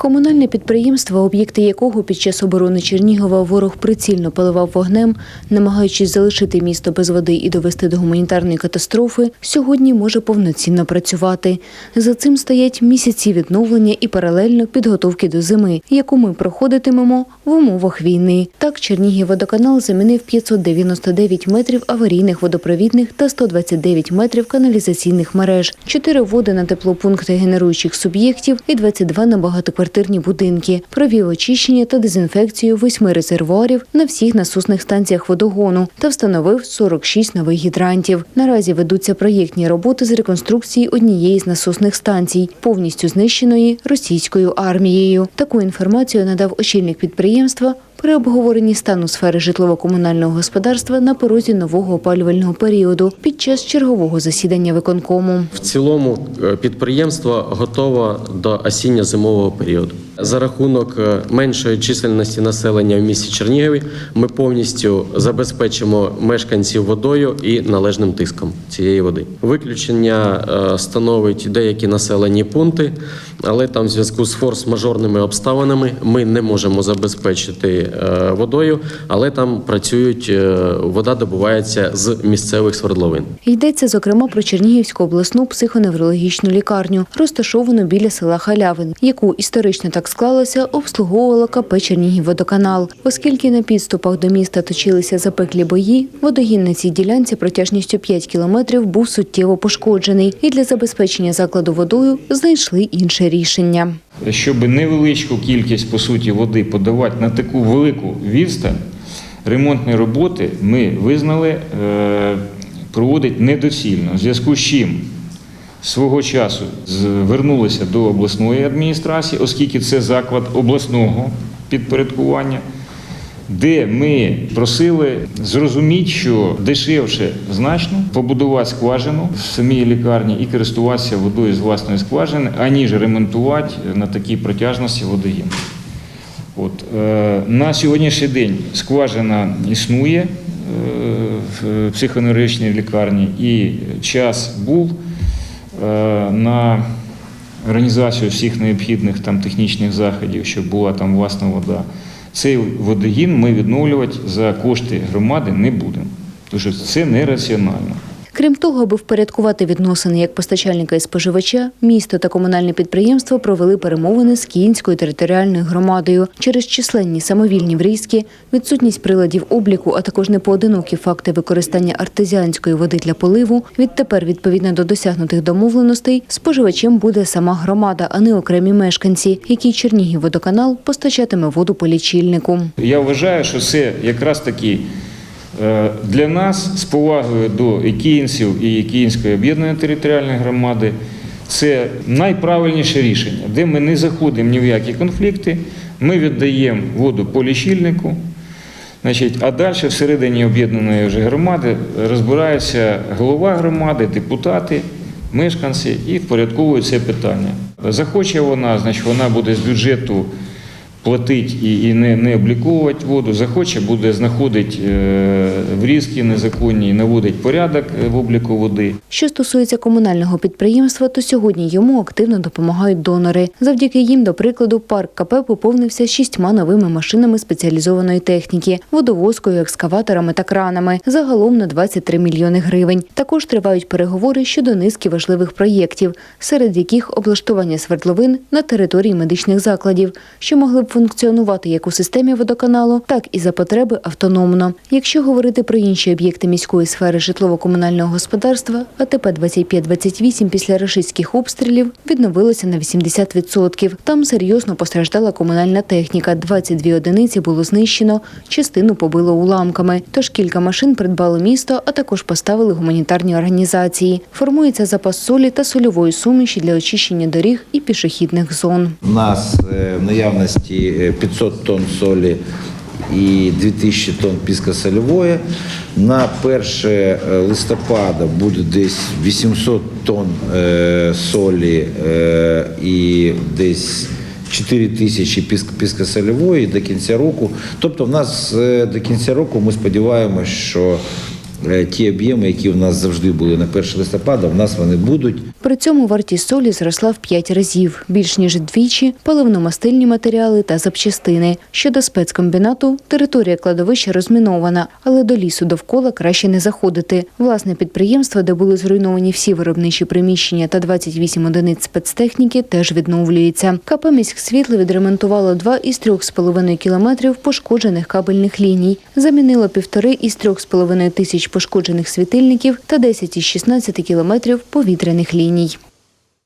Комунальне підприємство, об'єкти якого під час оборони Чернігова ворог прицільно поливав вогнем, намагаючись залишити місто без води і довести до гуманітарної катастрофи, сьогодні може повноцінно працювати. За цим стоять місяці відновлення і паралельно підготовки до зими, яку ми проходитимемо в умовах війни. Так, Чернігівводоканал замінив 599 метрів аварійних водопровідних та 129 метрів каналізаційних мереж, 4 води на теплопункти генеруючих суб'єктів і 22 на багатоквартирні будинки. Провів очищення та дезінфекцію восьми резервуарів на всіх насусних станціях водогону та встановив 46 нових гідрантів. Наразі ведуться проєктні роботи з реконструкції однієї з насусних станцій, повністю знищеної російською армією. Таку інформацію надав очільник підприємства при обговоренні стану сфери житлово-комунального господарства на порозі нового опалювального періоду під час чергового засідання виконкому. В цілому е, підприємство готове до осінньо-зимового періоду. За рахунок е, меншої чисельності населення в місті Чернігові ми повністю забезпечимо мешканців водою і належним тиском цієї води. Виключення е, становить деякі населені пункти, але там в зв'язку з форс-мажорними обставинами ми не можемо забезпечити е, водою, але там працюють вода добувається з місцевих свердловин. Йдеться зокрема про Чернігівську обласну психоневрологічну лікарню, розташовану біля села Халявин, яку історично так склалося, обслуговувала КП Чернігівводоканал. Оскільки на підступах до міста точилися запеклі бої, водогін на цій ділянці протяжністю 5 кілометрів був суттєво пошкоджений, і для забезпечення закладу водою знайшли інше рішення. щоб невеличку кількість по суті води подавати на таку велику відстань, ремонтні роботи ми визнали е, проводить недоцільно. В зв'язку з чим свого часу звернулися до обласної адміністрації, оскільки це заклад обласного підпорядкування. Де ми просили зрозуміти, що дешевше значно побудувати скважину в самій лікарні і користуватися водою з власної скважини, аніж ремонтувати на такій протяжності водогін. От, е, на сьогоднішній день скважина існує е, в психоневрологічній лікарні, і час був на організацію всіх необхідних там технічних заходів, щоб була там власна вода. Цей водогін ми відновлювати за кошти громади не будемо, тому що це нераціонально. Крім того, аби впорядкувати відносини як постачальника і споживача, місто та комунальне підприємство провели перемовини з Київською територіальною громадою через численні самовільні врізки, відсутність приладів обліку, а також непоодинокі факти використання артезіанської води для поливу. Відтепер, відповідно до досягнутих домовленостей, споживачем буде сама громада, а не окремі мешканці, які Чернігівводоканал постачатиме воду по лічильнику. Я вважаю, що це якраз таки для нас з повагою до і і Київської об'єднаної територіальної громади. Це найправильніше рішення, де ми не заходимо ні в які конфлікти, ми віддаємо воду по лічильнику. Значить, а далі всередині об'єднаної вже громади розбирається голова громади, депутати, мешканці і впорядковують це питання. Захоче вона, значить, вона буде з бюджету платити і, і не, не обліковувати воду. Захоче, буде знаходити е, врізки незаконні і наводить порядок е, в обліку води. Що стосується комунального підприємства, то сьогодні йому активно допомагають донори. Завдяки їм, до прикладу, парк КП поповнився шістьма новими машинами спеціалізованої техніки, водовозкою, екскаваторами та кранами. Загалом на 23 мільйони гривень. Також тривають переговори щодо низки важливих проєктів, серед яких облаштування свердловин на території медичних закладів, що могли б функціонувати як у системі водоканалу, так і за потреби автономно. Якщо говорити про інші об'єкти міської сфери житлово-комунального господарства, АТП 2528 після рашистських обстрілів відновилося на 80%. Там серйозно постраждала комунальна техніка. 22 одиниці було знищено, частину побило уламками. Тож кілька машин придбало місто, а також поставили гуманітарні організації. Формується запас солі та сольової суміші для очищення доріг і пішохідних зон. У нас е, в наявності е, 500 тонн солі і 2000 тонн піскосольової. На 1 е, листопада буде десь 800 тонн е, солі і десь 4 тисячі піск- піскосольової до кінця року. Тобто в нас до кінця року ми сподіваємось, що ті об'єми, які в нас завжди були на 1 листопада, в нас вони будуть. При цьому вартість солі зросла в 5 разів, більш ніж двічі паливно-мастильні матеріали та запчастини. Щодо спецкомбінату, територія кладовища розмінована, але до лісу довкола краще не заходити. Власне підприємство, де були зруйновані всі виробничі приміщення та 28 одиниць спецтехніки, теж відновлюється. КП «Міськсвітло» відремонтувало два із трьох з половиною кілометрів пошкоджених кабельних ліній, замінило півтори із трьох з половиною тисяч пошкоджених світильників та 10 із 16 кілометрів повітряних ліній.